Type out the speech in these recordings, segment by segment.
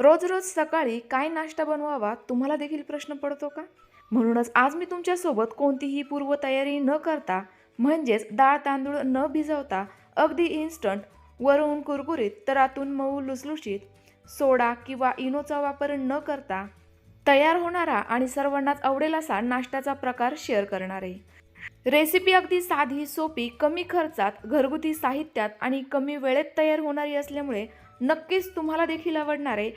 रोज रोज सकाळी काय नाश्ता बनवावा तुम्हाला देखील प्रश्न पडतो का? म्हणूनच आज मी तुमच्यासोबत कोणतीही पूर्वतयारी न करता म्हणजेच डाळ तांदूळ न भिजवता अगदी इन्स्टंट वरून कुरकुरीत तर आतून मऊ लुसलुशीत सोडा किंवा इनोचा वापर न करता तयार होणारा आणि सर्वांनाच आवडेल असा नाश्त्याचा प्रकार शेअर करणार. आहे रेसिपी अगदी साधी सोपी कमी खर्चात घरगुती साहित्यात आणि कमी वेळेत तयार होणारी असल्यामुळे नक्कीच तुम्हाला देखील आवडणार आहे.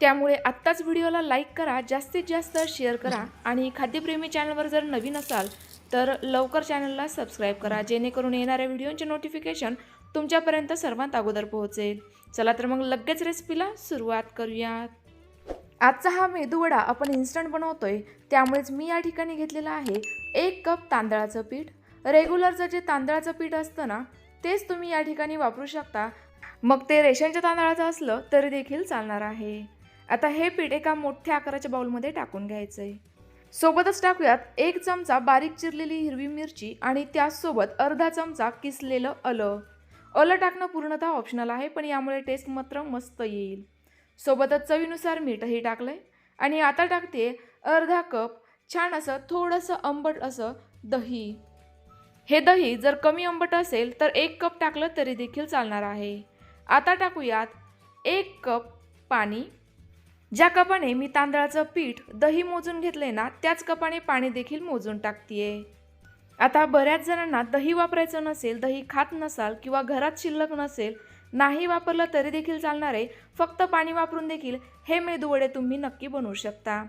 त्यामुळे आत्ताच व्हिडिओला लाईक करा जास्तीत जास्त शेअर करा आणि खाद्यप्रेमी चॅनलवर जर नवीन असाल तर लवकर चॅनलला सबस्क्राईब करा जेणेकरून येणाऱ्या व्हिडिओचे नोटिफिकेशन तुमच्यापर्यंत सर्वात अगोदर पोहोचेल. चला तर मग लगेच रेसिपीला सुरुवात करूयात आजचा हा मेदूवडा आपण इन्स्टंट बनवतोय त्यामुळेच मी या ठिकाणी घेतलेला आहे एक कप तांदळाचं पीठ. रेग्युलरचं जे तांदळाचं पीठ असतं ना तेच तुम्ही या ठिकाणी वापरू शकता. मग ते रेशनच्या तांदळाचं असलं तरी देखील चालणार आहे. आता हे पीठ एका मोठ्या आकाराच्या बाउलमध्ये टाकून घ्यायचं आहे सोबतच टाकूयात एक चमचा बारीक चिरलेली हिरवी मिरची आणि त्याचसोबत अर्धा चमचा किसलेलं आलं आलं टाकणं पूर्णतः ऑप्शनल आहे पण यामुळे टेस्ट मात्र मस्त येईल. सोबतच चवीनुसार मीठही टाकलंय. आणि आता टाकते अर्धा कप छान असं थोडंसं आंबट असं दही. हे दही जर कमी आंबट असेल तर एक कप टाकलं तरी देखील चालणार आहे. आता टाकूयात एक कप पाणी. ज्या कपाने मी तांदळाचं पीठ दही मोजून घेतलंय ना त्याच कपाने पाणी देखील मोजून टाकतीये. आता बऱ्याच जणांना दही वापरायचं नसेल दही खात नसाल किंवा घरात शिल्लक नसेल नाही वापरलं तरी देखील चालणार आहे फक्त पाणी वापरून देखील हे मेदूवडे तुम्ही नक्की बनवू शकता.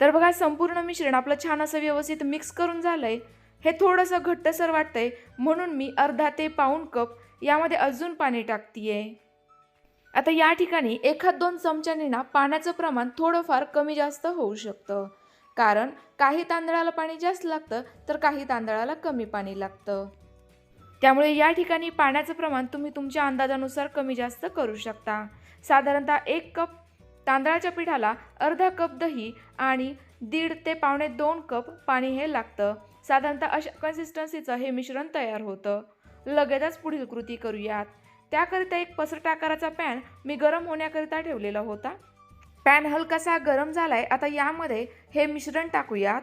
तर बघा संपूर्ण मिश्रण आपलं छान असं व्यवस्थित मिक्स करून झालंय. हे थोडंसं घट्टसर वाटतंय म्हणून मी अर्धा ते पाऊण कप यामध्ये अजून पाणी टाकतीये. आता या ठिकाणी एखाद दोन चमच्याने ना पाण्याचं प्रमाण थोडंफार कमी जास्त होऊ शकतं. कारण काही तांदळाला पाणी जास्त लागतं तर काही तांदळाला कमी पाणी लागतं. त्यामुळे या ठिकाणी पाण्याचं प्रमाण तुम्ही तुमच्या अंदाजानुसार कमी जास्त करू शकता. साधारणतः एक कप तांदळाच्या पिठाला अर्धा कप दही आणि दीड ते पावणे दोन कप पाणी हे लागतं. साधारणतः अशा कन्सिस्टन्सीचं हे मिश्रण तयार होतं. लगेचच पुढील कृती करूयात. त्याकरिता एक पसरट आकाराचा पॅन मी गरम होण्याकरिता ठेवलेला होता. पॅन हलकासा गरम झालाय आता यामध्ये हे मिश्रण टाकूयात.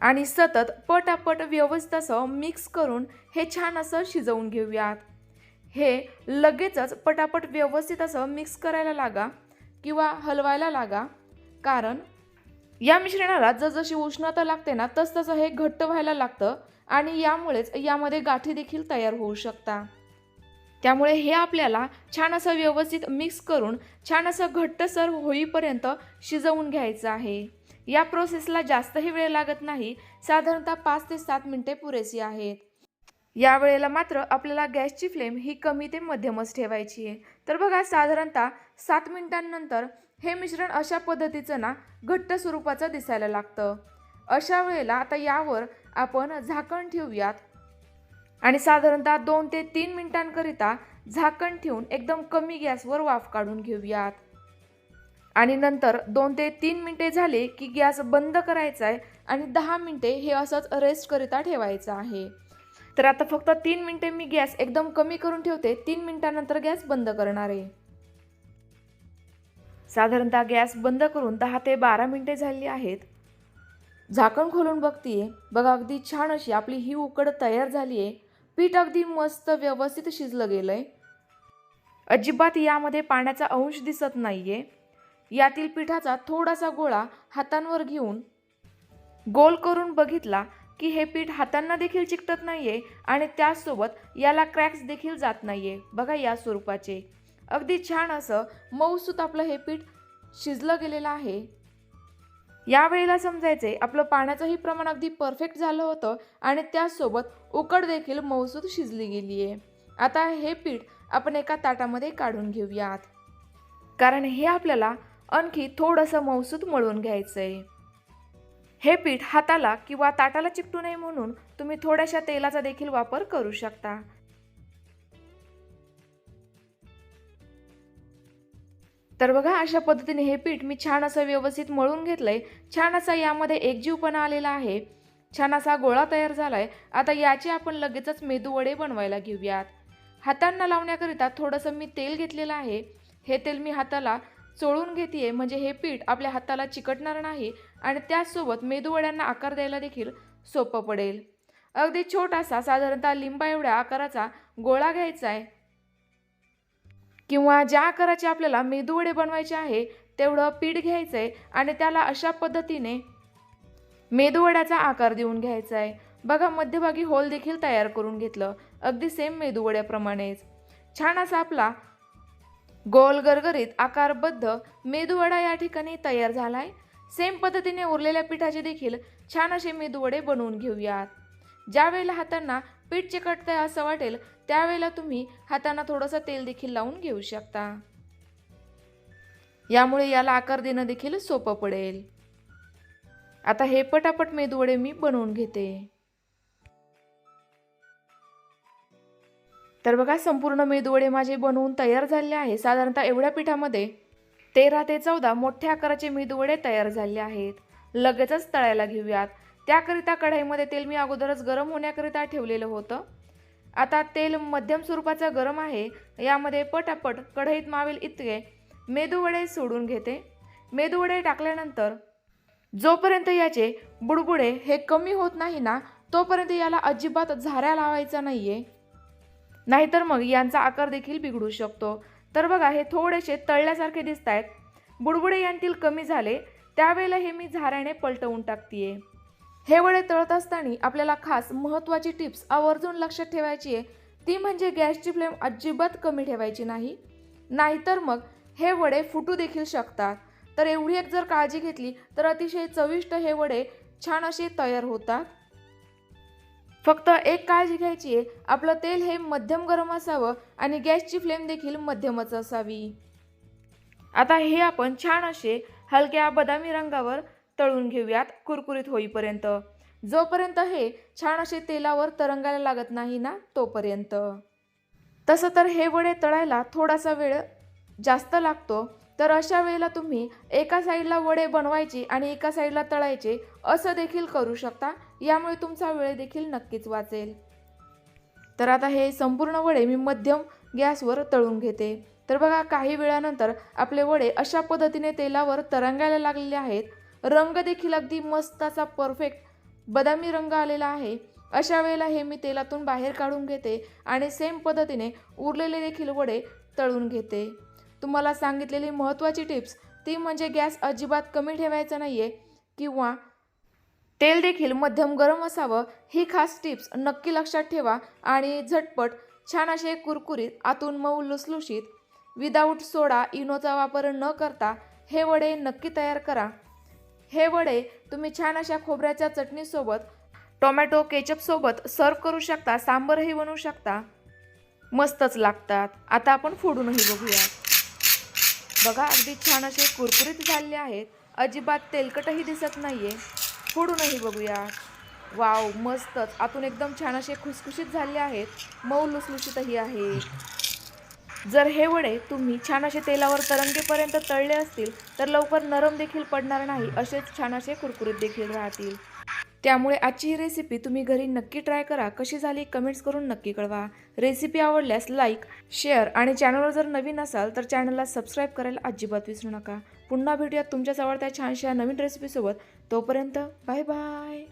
आणि सतत पटापट व्यवस्थित असं मिक्स करून हे छान असं शिजवून घेऊयात. हे लगेचच पटापट व्यवस्थित असं मिक्स करायला लागा किंवा हलवायला लागा. कारण या मिश्रणाला जसजशी उष्णता लागते ना तसतसं हे घट्ट व्हायला लागतं. आणि यामुळेच यामध्ये गाठी देखील तयार होऊ शकता. त्यामुळे हे आपल्याला छान असं व्यवस्थित मिक्स करून छान असं घट्टसर होईपर्यंत शिजवून घ्यायचं आहे. या प्रोसेसला जास्तही वेळ लागत नाही साधारणतः पाच ते सात मिनिटे पुरेशी आहेत. या वेळेला मात्र आपल्याला गॅसची फ्लेम ही कमी ते मध्यमच ठेवायची आहे. तर बघा साधारणतः सात मिनिटांनंतर हे मिश्रण अशा पद्धतीचं ना घट्ट स्वरूपाचं दिसायला लागतं. अशा वेळेला आता यावर आपण झाकण ठेवूयात. आणि साधारणतः दोन ते तीन मिनिटांकरिता झाकण ठेवून एकदम कमी गॅसवर वाफ काढून घेऊयात. आणि नंतर दोन ते तीन मिनटे झाले की गॅस बंद करायचा आहे आणि दहा मिनटे हे असंच रेस्टकरिता ठेवायचं आहे. तर आता फक्त तीन मिनटे मी गॅस एकदम कमी करून ठेवते. तीन मिनटानंतर गॅस बंद करणार आहे. साधारणतः गॅस बंद करून दहा ते बारा मिनटे झाली आहेत. झाकण खोलून बघतीये. बघा अगदी छान अशी आपली ही उकड तयार झाली आहे पीठ अगदी मस्त व्यवस्थित शिजलं गेलं आहे अजिबात यामध्ये पाण्याचा अंश दिसत नाही आहे यातील पिठाचा थोडासा गोळा हातांवर घेऊन गोल करून बघितला की हे पीठ हातांना देखील चिकटत नाही आहे आणि त्याचसोबत याला क्रॅक्स देखील जात नाही आहे बघा या स्वरूपाचे. अगदी छान असं मऊसूत आपलं हे पीठ शिजलं गेलेलं आहे. यावेळेला समजायचे आपलं पाण्याचंही प्रमाण अगदी परफेक्ट झालं होतं आणि त्याचसोबत उकड देखील मौसूद शिजली गेली आहे आता हे पीठ आपण एका ताटामध्ये काढून घेऊयात. कारण हे आपल्याला आणखी थोडंसं मौसूद मळून घ्यायचं आहे हे पीठ हाताला किंवा ताटाला चिकटू नये म्हणून तुम्ही थोड्याशा तेलाचा देखील वापर करू शकता. तर बघा अशा पद्धतीने हे पीठ मी छान असं व्यवस्थित मळून घेतलं आहे छान असा यामध्ये एकजीवपणा आलेला आहे. छान असा गोळा तयार झाला आहे आता याचे आपण लगेचच मेदू वडे बनवायला घेऊयात. हातांना लावण्याकरिता थोडंसं मी तेल घेतलेलं आहे. हे तेल मी हाताला चोळून घेते म्हणजे हे पीठ आपल्या हाताला चिकटणार नाही आणि त्याचसोबत मेदूवड्यांना आकार द्यायला देखील सोपं पडेल. अगदी छोटासा साधारणतः लिंबा एवढ्या आकाराचा गोळा घ्यायचा आहे किंवा ज्या आकाराचे आपल्याला मेदूवडे बनवायचे आहे तेवढं पीठ घ्यायचं आहे आणि त्याला अशा पद्धतीने मेदूवड्याचा आकार देऊन घ्यायचा आहे बघा मध्यभागी होल देखील तयार करून घेतलं. अगदी सेम मेदूवड्याप्रमाणेच छान असा आपला गोल गरगरीत आकारबद्ध मेदूवडा या ठिकाणी तयार झाला आहे सेम पद्धतीने उरलेल्या पिठाचे देखील छान असे मेदूवडे बनवून घेऊयात. ज्यावेळेला हातांना पीठ चिकटतंय असं वाटेल त्यावेळेला तुम्ही हातांना थोडंसं तेल देखील लावून घेऊ शकता. यामुळे याला आकार देणं देखील सोपं पडेल. आता हे पटापट मेदूवडे मी बनवून घेते. तर बघा संपूर्ण मेदूवडे माझे बनवून तयार झाले आहे. साधारणतः एवढ्या पिठामध्ये तेरा ते चौदा मोठ्या आकाराचे मेदूवडे तयार झाले आहेत. लगेचच तळायला घेऊयात. त्याकरिता कढाईमध्ये तेल मी अगोदरच गरम होण्याकरिता ठेवलेलं होतं. आता तेल मध्यम स्वरूपाचं गरम आहे. यामध्ये पटापट कढईत मावेल इतके मेदूवडे सोडून घेते. मेदूवडे टाकल्यानंतर जोपर्यंत याचे बुडबुडे हे कमी होत नाही ना तोपर्यंत याला अजिबात झाऱ्या लावायचा नाही आहे नाहीतर मग यांचा आकार देखील बिघडू शकतो. तर बघा हे थोडेसे तळल्यासारखे दिसत आहेत बुडबुडे यांतील कमी झाले. त्यावेळेला हे मी झाऱ्याने पलटवून टाकतीये. हे वडे तळत असताना आपल्याला खास महत्त्वाची टिप्स आवर्जून लक्षात ठेवायची आहे. ती म्हणजे गॅसची फ्लेम अजिबात कमी ठेवायची नाही. नाहीतर मग हे वडे फुटू देखील शकतात. तर एवढी एक जर काळजी घेतली तर अतिशय चविष्ट हे वडे छान असे तयार होतात. फक्त एक काळजी घ्यायची आहे. आपलं तेल हे मध्यम गरम असावं आणि गॅसची फ्लेम देखील मध्यमच असावी. आता हे आपण छान असे हलक्या बदामी रंगावर तळून घेऊयात कुरकुरीत होईपर्यंत. जोपर्यंत हे छान असे तेलावर तरंगायला लागत नाही ना तोपर्यंत. तसं तर हे वडे तळायला थोडासा वेळ जास्त लागतो तर अशा वेळेला तुम्ही एका साईडला वडे बनवायचे आणि एका साईडला तळायचे असं देखील करू शकता. यामुळे तुमचा वेळ देखील नक्कीच वाचेल. तर आता हे संपूर्ण वडे मी मध्यम गॅसवर तळून घेते. तर बघा काही वेळानंतर आपले वडे अशा पद्धतीने तेलावर तरंगायला लागलेले आहेत रंग देखील अगदी मस्त असा परफेक्ट बदामी रंग आलेला आहे. अशा वेळेला हे मी तेलातून बाहेर काढून घेते आणि सेम पद्धतीने उरलेले देखील वडे तळून घेते. तुम्हाला सांगितलेली महत्त्वाची टिप्स ती म्हणजे गॅस अजिबात कमी ठेवायचा नाही आहे किंवा तेल देखील मध्यम गरम असावं ही खास टिप्स नक्की लक्षात ठेवा आणि झटपट छान असे कुरकुरीत आतून मऊ लुसलुशीत विदाऊट सोडा इनोचा वापर न करता हे वडे नक्की तयार करा. हे वडे तुम्ही छान अशा खोबऱ्याच्या चटणीसोबत टोमॅटो केचपसोबत सर्व करू शकता सांबरही बनवू शकता. मस्तच लागतात. आता आपण फोडूनही बघूया. बघा अगदी छान असे कुरकुरीत झालेले आहेत. अजिबात तेलकटही दिसत नाही आहे फोडूनही बघूया. वाव मस्तच. आतून एकदम छान असे खुसखुशीत झाले आहेत. मऊ लुसलुशीतही आहे. जर हे वडे तुम्ही छान असे तेलावर तरंगेपर्यंत तळले असतील तर लवकर नरम देखील पडणार नाही असेच छान असे कुरकुरीत देखील राहतील. त्यामुळे आजची ही रेसिपी तुम्ही घरी नक्की ट्राय करा. कशी झाली कमेंट्स करून नक्की कळवा. रेसिपी आवडल्यास लाईक शेअर आणि चॅनलवर जर नवीन असाल तर चॅनलला सबस्क्राईब करायला अजिबात विसरू नका. पुन्हा भेटूयात तुमच्याच आवडत्या छानशा नवीन रेसिपीसोबत तोपर्यंत बाय बाय